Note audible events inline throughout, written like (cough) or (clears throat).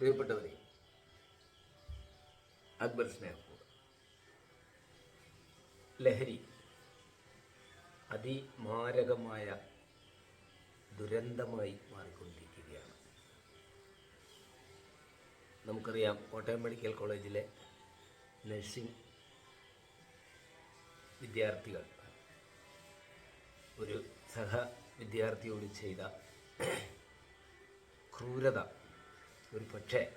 പ്രിയപ്പെട്ടവരെ അക്ബർ സ്നേഹപൂർവം ലഹരി അതിമാരകമായ ദുരന്തമായി മാറിക്കൊണ്ടിരിക്കുകയാണ്. നമുക്കറിയാം കോട്ടയം മെഡിക്കൽ കോളേജിലെ നഴ്സിംഗ് വിദ്യാർത്ഥികൾ ഒരു സഹ വിദ്യാർത്ഥിയോട് ചെയ്ത ക്രൂരത ഒരു പക്ഷേ.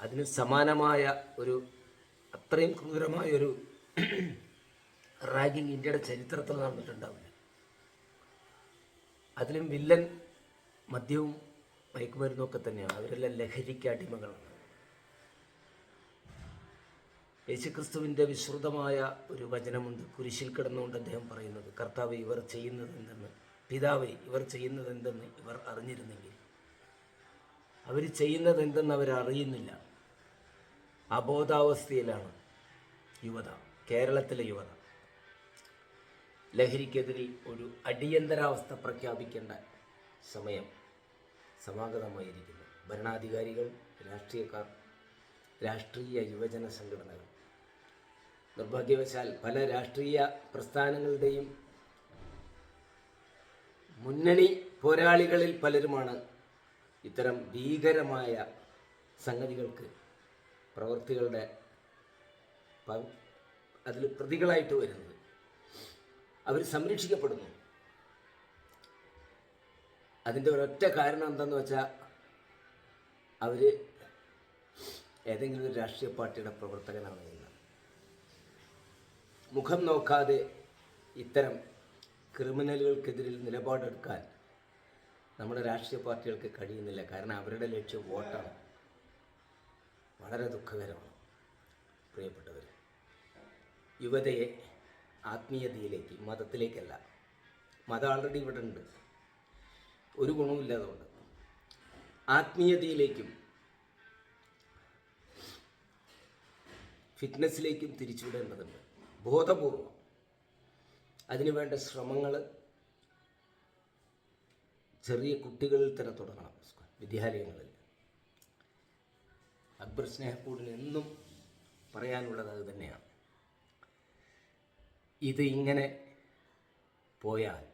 അതിന് സമാനമായ ഒരു അത്രയും ക്രൂരമായ ഒരു (clears throat) റാഗിങ് ഇന്ത്യയുടെ ചരിത്രത്തിൽ നടന്നിട്ടുണ്ടാവില്ല. അതിലും വില്ലൻ മദ്യവും മയക്കുമരുന്നും ഒക്കെ തന്നെയാണ്. അവരെല്ലാം ലഹരിക്ക് അടിമകളാണ്. യേശുക്രിസ്തുവിന്റെ വിശ്രുതമായ ഒരു വചനമുണ്ട്. കുരിശിൽ കിടന്നുകൊണ്ട് അദ്ദേഹം പറയുന്നത് കർത്താവ് ഇവർ ചെയ്യുന്നത് എന്തെന്ന് പിതാവ് ഇവർ ചെയ്യുന്നത് എന്തെന്ന് ഇവർ അറിഞ്ഞിരുന്നെങ്കിൽ അവർ ചെയ്യുന്നത് എന്തെന്ന് അവർ അറിയുന്നില്ല അബോധാവസ്ഥയിലാണ് യുവത കേരളത്തിലെ യുവത. ലഹരിക്കെതിരെ ഒരു അടിയന്തരാവസ്ഥ പ്രഖ്യാപിക്കേണ്ട സമയം സമാഗതമായിരിക്കുന്നു. ഭരണാധികാരികൾ രാഷ്ട്രീയക്കാർ രാഷ്ട്രീയ യുവജന സംഘടനകൾ. നിർഭാഗ്യവശാൽ പല രാഷ്ട്രീയ പ്രസ്ഥാനങ്ങളുടെയും മുന്നണി പോരാളികളിൽ പലരുമാണ് ഇത്തരം ഭീകരമായ സംഗതികൾക്ക് പ്രവൃത്തികളുടെ അതിൽ പ്രതികളായിട്ട് വരുന്നത്. അവർ സംരക്ഷിക്കപ്പെടുന്നു. അതിന്റെ ഒരൊറ്റ കാരണം എന്താണെന്ന് വെച്ചാൽ അവർ ഏതെങ്കിലും ഒരു രാഷ്ട്രീയ പാർട്ടിയുടെ പ്രവർത്തകനാണ് എന്ന്. മുഖം നോക്കാതെ ഇത്തരം ക്രിമിനലുകൾക്കെതിരിൽ നിലപാടെടുക്കാൻ നമ്മുടെ രാഷ്ട്രീയ പാർട്ടികൾക്ക് കഴിയുന്നില്ല. കാരണം അവരുടെ ലക്ഷ്യം വോട്ടാണ്. വളരെ ദുഃഖകരമാണ്. പ്രിയപ്പെട്ടവർ യുവതയെ ആത്മീയതയിലേക്ക് മതത്തിലേക്കല്ല. മതം ആൾറെഡി ഇവിടെ ഉണ്ട്. ഒരു ഗുണവുമില്ലാതുകൊണ്ട് ആത്മീയതയിലേക്കും ഫിറ്റ്നസ്സിലേക്കും തിരിച്ചുവിടേണ്ടതുണ്ട്. ബോധപൂർവം. അതിനുവേണ്ട ശ്രമങ്ങൾ ചെറിയ കുട്ടികളിൽ തന്നെ തുടങ്ങണം വിദ്യാലയങ്ങളിൽ. അക്ബർ സ്നേഹക്കൂടിന് എന്നും പറയാനുള്ളത് അത് തന്നെയാണ്. ഇത് ഇങ്ങനെ പോയാൽ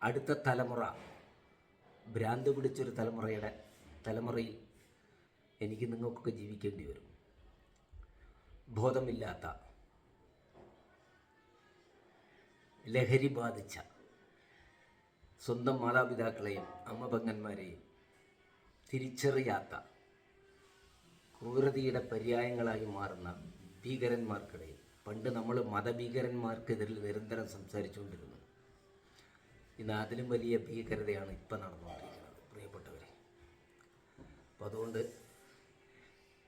അടുത്ത തലമുറ ഭ്രാന്ത് പിടിച്ചൊരു തലമുറയുടെ തലമുറയിൽ എനിക്ക് നിങ്ങൾക്കൊക്കെ ജീവിക്കേണ്ടി വരും. ബോധമില്ലാത്ത ലഹരി ബാധിച്ച സ്വന്തം മാതാപിതാക്കളെയും അമ്മപങ്ങന്മാരെയും തിരിച്ചറിയാത്ത ക്രൂരതയുടെ പര്യായങ്ങളായി മാറുന്ന ഭീകരന്മാർക്കിടയിൽ പണ്ട് നമ്മൾ മതഭീകരന്മാർക്കെതിരിൽ നിരന്തരം സംസാരിച്ചുകൊണ്ടിരുന്നു ഇന്ന് അതിലും വലിയ ഭീകരതയാണ് ഇപ്പം നടന്നുകൊണ്ടിരിക്കുന്നത് പ്രിയപ്പെട്ടവരെ. അപ്പം അതുകൊണ്ട്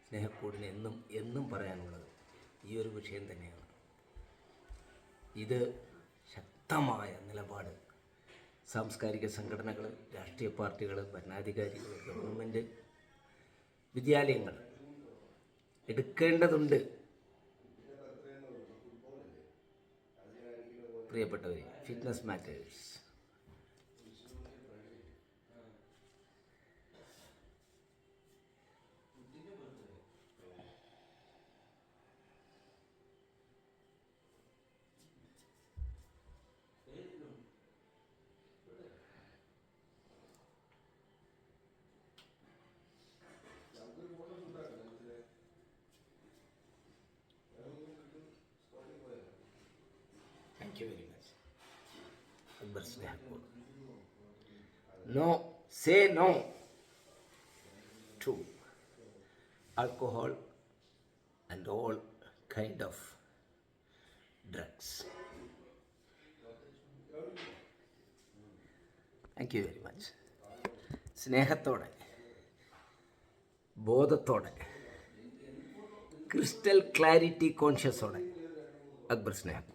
സ്നേഹക്കൂടിന് എന്നും എന്നും പറയാനുള്ളത് ഈ ഒരു വിഷയം തന്നെയാണ്. ഇത് ശക്തമായ നിലപാട് സാംസ്കാരിക സംഘടനകൾ രാഷ്ട്രീയ പാർട്ടികൾ ഭരണാധികാരികൾ ഗവൺമെന്റ് വിദ്യാലയങ്ങൾ എടുക്കേണ്ടതുണ്ട്. പ്രിയപ്പെട്ടവരെ fitness matters you very much. Akbar Snehapur. No, say no to alcohol and all kind of drugs. Thank you very much സ്നേഹത്തോടെ ബോധത്തോടെ ക്രിസ്റ്റൽ ക്ലാരിറ്റി കോൺഷ്യസോടെ അക്ബർ സ്നേഹം